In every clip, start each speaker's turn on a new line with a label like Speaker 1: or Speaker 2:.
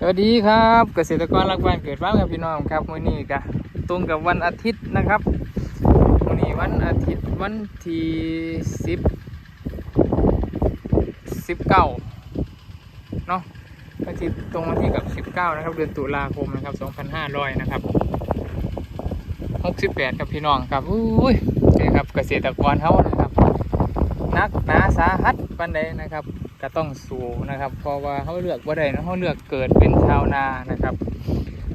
Speaker 1: สวัสดีครับเกษตรกรรักบ้านเกิดบ้านครับพี่น้องครับวันนี้ก็ตรงกับวันอาทิตย์นะครับวันนี้วันอาทิตย์วันที่สิบสิบเก้าเนาะวันที่ตรงวันที่กับสิบเก้านะครับ เดือนตุลาคมนะครับสองพันห้าร้อยนะครับหกสิบแปดครับพี่น้องครับอุ้ยนี่ครับเกษตรกรเขานะครับนักหนาสาหัสปันใดนะครับ ก็ต้องสู้นะครับ เพราะว่าเขาเลือกว่าใดนะเขาเลือกเกิดเป็นชาวนานะครับ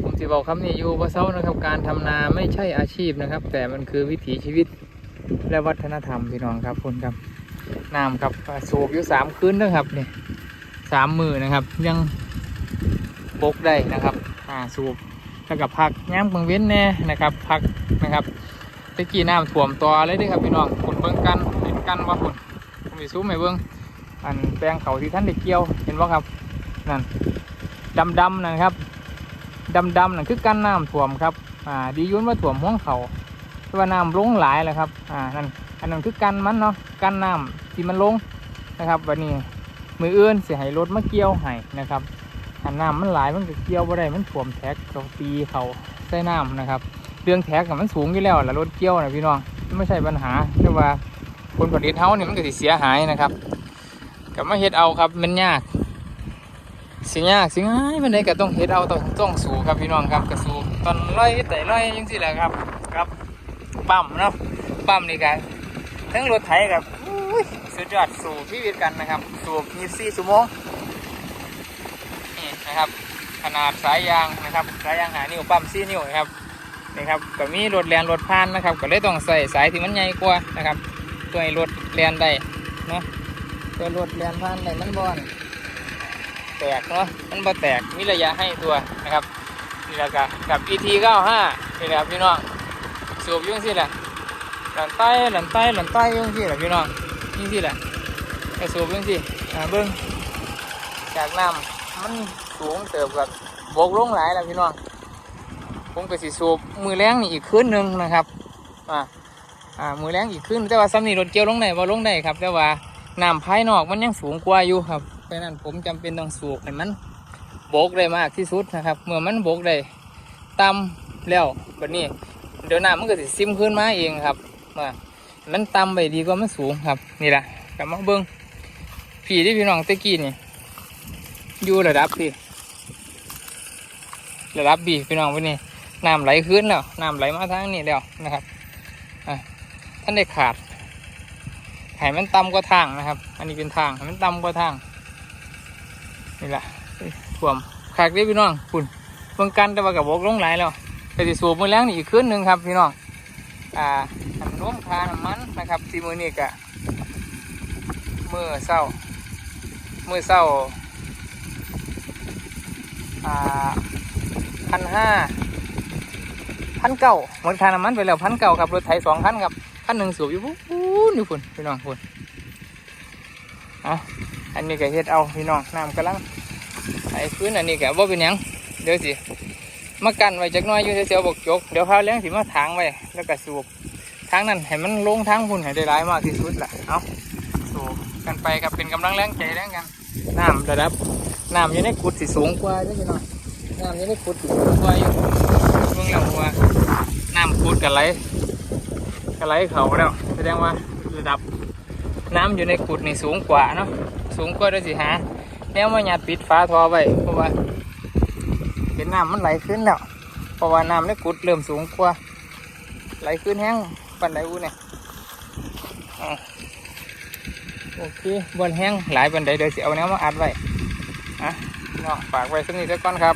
Speaker 1: ผมจะบอกคำนี้อยู่ว่าเซานะครับ การทำนาไม่ใช่อาชีพนะครับ แต่มันคือวิถีชีวิตและวัฒนธรรมพี่น้องครับคุณครับน้ำครับสูบอยู่สามคืนนะครับเนี่ยสามมือนะครับ ยังปกได้นะครับอ่าสูบแล้วก็พักย่างเบิ่งเว้นแน่นะครับพักนะครับตะกี้น้ำท่วมต่อเลยด้อครับพี่น้องคุณเบิ่งกันเห็นกันว่าคุณผมจะซูมให้เบิ่ง อันแปลงเขาที่ท่านได้เกี่ยว เห็นว่าครับนั่นดำดำนะครับดำดำนั่นคือกันน้ำท่วมครับอ่าดียุ่นว่าท่วมห้องเขาแต่ว่าน้ำลงหลายแหละครับอ่านั่นอันนั้นคือกันมันเนาะกันน้ำที่มันลงนะครับวันนี้มือเอื่นเสียให้รถมาเกี่ยวให้นะครับอันน้ำมันหลายมันก็เกี่ยวบ่ได้มันท่วมแท็กเขาตีเขาใส่น้ำนะครับเรื่องแท็กกับมันสูงอยู่แล้วแหละรถเกี่ยวนะพี่น้องไม่ใช่ปัญหาแต่ว่าผลผลิตเฮาเนี่ยมันก็เสียหายนะครับ ก็มาเฮ็ดเอาครับมันยาก สิยากสิง่ายมันได้ก็ต้องเฮ็ดเอาต้องต้องสู้ครับพี่น้องครับก็สู้ตอนร้อยแต่ร้อยยังสิแหละครับ ครับปั๊มเนาะปั๊มนี่กันทั้งรถไถกับสุดยอดสู่ชีวิตกันนะครับ สู่24ชั่วโมงนี่นะครับ ขนาดสายยางนะครับสายยางหานิ้วปั๊ม4นิ้วนะครับนี่ครับก็มีรถแลนรถพานนะครับ ก็เลยต้องใส่สายที่มันใหญ่กว่านะครับตัวให้รถแลนได้เนาะ ตัวรถเรียนพันเลยมันบอนแตกเนาะมันบ่แตกมีระยะให้ตัวนะครับนี่แหละกับกับ ET 95นี่แหละครับพี่น้องสูบยุ่งสิแหละหลันใต้หลันใต้หลันใต้ยุ่งสิแหละพี่น้องนี่งสิแหละไอ้สูบยุ่งสิอ่าเบิ้งจากน้ำมันสูงเติบกับบกลงหลายแล้วพี่น้องผมก็สิสูบมือแรงนี่อีกคืนหนึ่งนะครับอ่าอ่ามือแรงอีกคืนแต่ว่าซ้ำนี่รถเกี่ยวลงไหนว่าลงได้ครับแต่ว่า น้ำภายนอกมันยังสูงกว่าอยู่ครับเพราะนั้นผมจำเป็นต้องสูบให้มันโบกได้มากที่สุดนะครับ เมื่อมันโบกได้ต่ำแล้วแบบนี้ เดี๋ยวน้ำมันก็จะซิมขึ้นมาเองครับมามันต่ำไปดีกว่ามันสูงครับ นี่แหละกลับมาเบิ้งผีที่พี่น้องตะกี้นี่อยู่ระดับพี่ระดับบีพี่น้องวันนี้น้ำไหลขึ้นแล้วน้ำไหลมาทางนี้แล้วนะครับอะท่านได้ขาด ให้มันต่ำกว่าทางนะครับ อันนี้เป็นทางให้มันต่ำกว่าทาง นี่แหละท่วมขากเด้พี่น้องคุณเบิ่งกันแต่ว่ากับบกลงไหลายแล้วไปสิสูบมือแรงนี่อีกคืนหนึ่งครับพี่น้อง อ่าอันร่วมทาน้ำมันนะครับที่มือนี้กะมือเศร้ามือเศร้าอ่าพันห้าพันเก้าหมดค่าน้ำมันไปแล้วพันเก้าครับรถไถสองคันครับ คันหนึ่งสูบอยู่ปุ๊บอยู่คุณพี่น้องคุณอะอันนี้ก็เฮ็ดเอาพี่น้องน้ำกำลังไอ้พื้นอันนี้ก็บ่เป็นหยังเดี๋ยวสิมากันไว้จักน้อยอยู่เสียวๆบกจกเดี๋ยวพาเลี้ยงสิมาถางไว้แล้วก็สูบทางนั้นให้มันลงทางพุ่นให้ได้ร้ายมากที่สุดล่ะเอาสูบกันไปครับเป็นกำลังแรงใจแรงกันน้ำระดับน้ำอยู่ในกุดสิสูงกว่าเด้อพี่น้องน้ำอยู่ในกุดสิสูงกว่าอยู่เบิ่งแล้วว่าน้ำกุดกันไหล กระไรเขาแล้วแสดงว่าระดับน้ำอยู่ในกุดนี่สูงกว่าเนาะสูงกว่าด้วยสิฮะแนวมาหยาดปิดฝาท่อไว้เพราะว่าเห็นน้ำมันไหลขึ้นแล้วเพราะว่าน้ำในกุดเริ่มสูงกว่าไหลขึ้นแห้งปันไหลอูเนี่ยโอเคบนแห้งหลายปันไดเดี๋ยวสิเอาแนวมาอัดไว้อะเนาะฝากไว้สักนิดสักก้อนครับ